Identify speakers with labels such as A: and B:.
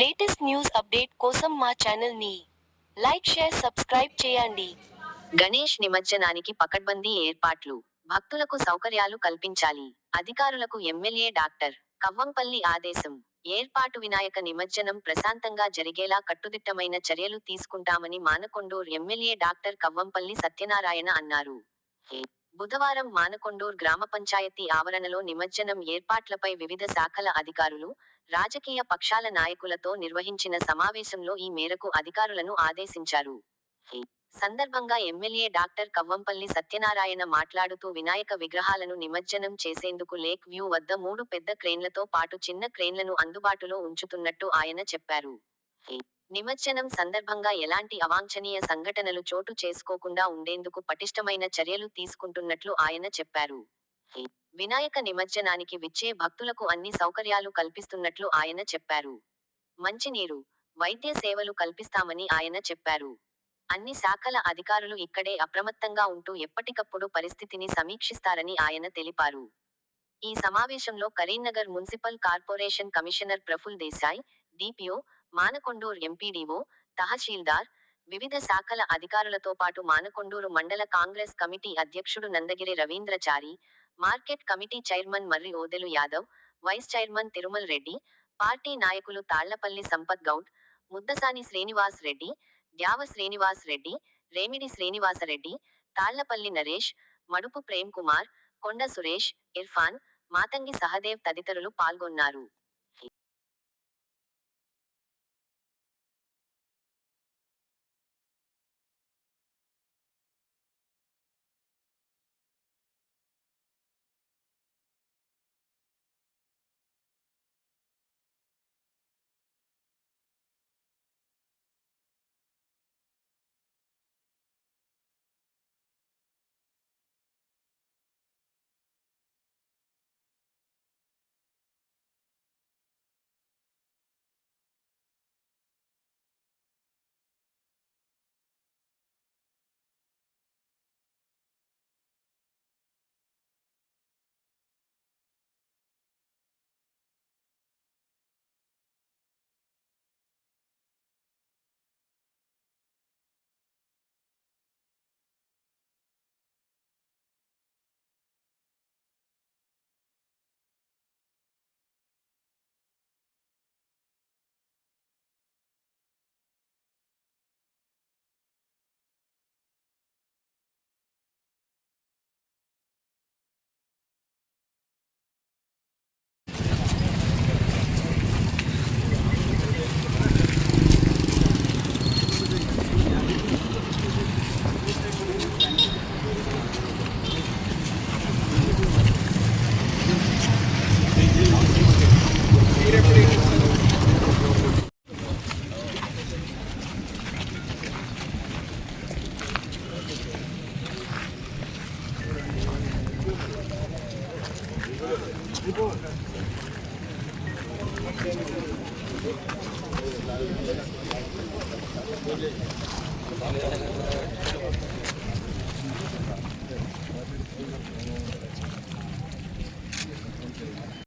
A: Latest news update కోసం మా ఛానల్ని లైక్ షేర్ సబ్స్క్రైబ్ చేయండి.
B: గణేష్ నిమజ్జనానికి పకడ్బందీ ఏర్పాట్లు. భక్తులకు సౌకర్యాలు కల్పించాలి. అధికారులకు ఎమ్మెల్యే డాక్టర్ కవ్వంపల్లి ఆదేశం. ఏర్పాటు వినాయక నిమజ్జనం ప్రశాంతంగా జరిగేలా కట్టుదిట్టమైన చర్యలు తీసుకుంటామని మానకొండూర్ ఎమ్మెల్యే డాక్టర్ కవ్వంపల్లి సత్యనారాయణ అన్నారు. బుధవారం మానకొండూర్ గ్రామ పంచాయతీ ఆవరణలో నిమజ్జనం ఏర్పాట్లపై వివిధ శాఖల అధికారులు రాజకీయ పక్షాల నాయకులతో నిర్వహించిన సమావేశంలో ఈ మేరకు అధికారులను ఆదేశించారు. సందర్భంగా ఎమ్మెల్యే డాక్టర్ కవ్వంపల్లి సత్యనారాయణ మాట్లాడుతూ వినాయక విగ్రహాలను నిమజ్జనం చేసేందుకు లేక్ వ్యూ వద్ద మూడు పెద్ద క్రేన్లతో పాటు చిన్న క్రేన్లను అందుబాటులో ఉంచుతున్నట్టు ఆయన చెప్పారు. నిమజ్జనం సందర్భంగా ఎలాంటి అవాంఛనీయ సంఘటనలు చోటు చేసుకోకుండా ఉండేందుకు పటిష్టమైన చర్యలు తీసుకుంటున్నట్లు ఆయన చెప్పారు. వినాయక నిమజ్జనానికి విచ్చే భక్తులకు అన్ని సౌకర్యాలు కల్పిస్తున్నట్లు ఆయన చెప్పారు. మంచినీరు వైద్య సేవలు కల్పిస్తామని ఆయన చెప్పారు. అన్ని శాఖల అధికారులు ఇక్కడే అప్రమత్తంగా ఉంటూ ఎప్పటికప్పుడు పరిస్థితిని సమీక్షిస్తారని ఆయన తెలిపారు. ఈ సమావేశంలో Karimnagar municipal corporation commissioner Praful Desai DPO Manakondur MPDO tehsildar వివిధ శాఖల అధికారులతో పాటు మానకొండూరు మండల కాంగ్రెస్ కమిటీ అధ్యక్షుడు Nandagiri Ravindrachari market committee chairman Marri Odelu Yadav vice chairman Tirumal Reddy party నాయకులు తాళ్ళపల్లి సంపత్ గౌడ్ ముద్దసాని శ్రీనివాస్ రెడ్డి ద్యావ శ్రీనివాస్ రెడ్డి రేమిడి శ్రీనివాసరెడ్డి తాళ్ళపల్లి నరేష్ మడుపు ప్రేమ్ కుమార్ కొండ సురేష్ ఇర్ఫాన్ మాతంగి సహదేవ్ తదితరులు పాల్గొన్నారు. Thank you.